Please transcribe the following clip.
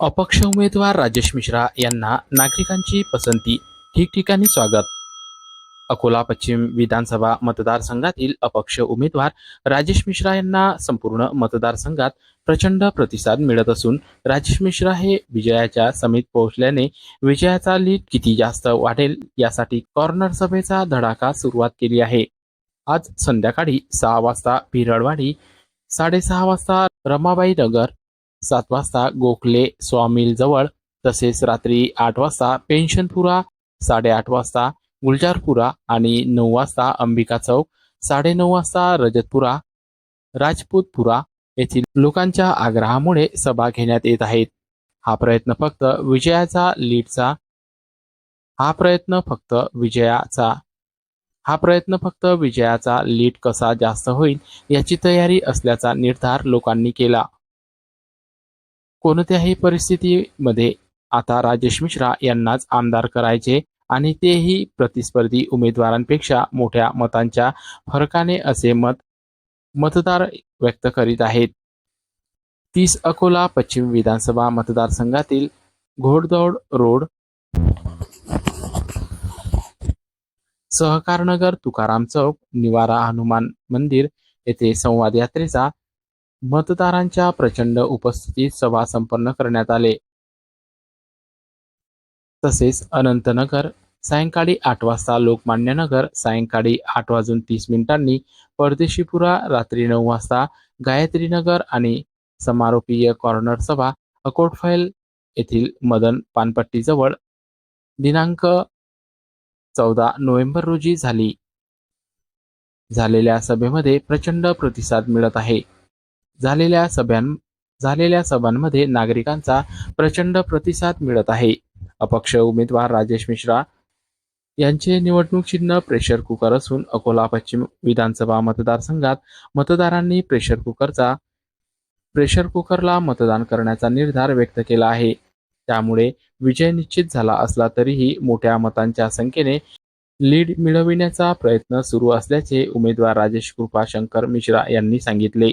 अपक्ष उमेदवार राजेश मिश्रा यांना नागरिकांची पसंती. ठिकठिकाणी स्वागत. अकोला पश्चिम विधानसभा मतदारसंघातील अपक्ष उमेदवार राजेश मिश्रा यांना संपूर्ण मतदारसंघात प्रचंड प्रतिसाद मिळत असून राजेश मिश्रा हे विजयाच्या समीत पोहोचल्याने विजयाचा लीड किती जास्त वाढेल यासाठी कॉर्नर सभेचा धडाका सुरुवात केली आहे. आज संध्याकाळी सहा वाजता पिरडवाडी साडेसहा वाजता रमाबाई नगर सात वाजता गोखले सॉमिल जवळ तसेच रात्री आठ वाजता पेन्शनपुरा साडेआठ वाजता गुलजारपुरा आणि नऊ वाजता अंबिका चौक साडेनऊ वाजता रजतपुरा राजपूतपुरा येथील लोकांच्या आग्रहामुळे सभा घेण्यात येत आहेत. हा प्रयत्न फक्त विजयाचा लीडचा हा प्रयत्न फक्त विजयाचा हा प्रयत्न फक्त विजयाचा लीड कसा जास्त होईल याची तयारी असल्याचा निर्धार लोकांनी केला. कोणत्याही परिस्थितीमध्ये आता राजेश मिश्रा यांनाच आमदार करायचे आणि तेही प्रतिस्पर्धी उमेदवारांपेक्षा मोठ्या मतांच्या फरकाने असे मत मतदार व्यक्त करीत आहेत. तीस अकोला पश्चिम विधानसभा मतदारसंघातील घोडदौड रोड सहकारनगर तुकाराम चौक निवारा हनुमान मंदिर येथे संवाद यात्रेचा मतदारांच्या प्रचंड उपस्थितीत सभा संपन्न करण्यात आले. तसेच अनंतनगर सायंकाळी आठ वाजता लोकमान्य नगर सायंकाळी आठ वाजून तीस मिनिटांनी परदेशीपुरा रात्री नऊ वाजता गायत्री नगर आणि समारोपीय कॉर्नर सभा अकोटफाईल येथील मदन पानपट्टीजवळ दिनांक चौदा नोव्हेंबर रोजी झाली. झालेल्या सभेमध्ये प्रचंड प्रतिसाद मिळत आहे. झालेल्या सभ्यां झालेल्या सभांमध्ये नागरिकांचा प्रचंड प्रतिसाद मिळत आहे. अपक्ष उमेदवार राजेश मिश्रा यांचे निवडणूक चिन्ह प्रेशर कुकर असून अकोला पश्चिम विधानसभा मतदारसंघात मतदारांनी प्रेशर कुकरचा प्रेशर कुकरला मतदान करण्याचा निर्धार व्यक्त केला आहे. त्यामुळे विजय निश्चित झाला असला तरीही मोठ्या मतांच्या संख्येने लीड मिळविण्याचा प्रयत्न सुरू असल्याचे उमेदवार राजेश कृपा शंकर मिश्रा यांनी सांगितले.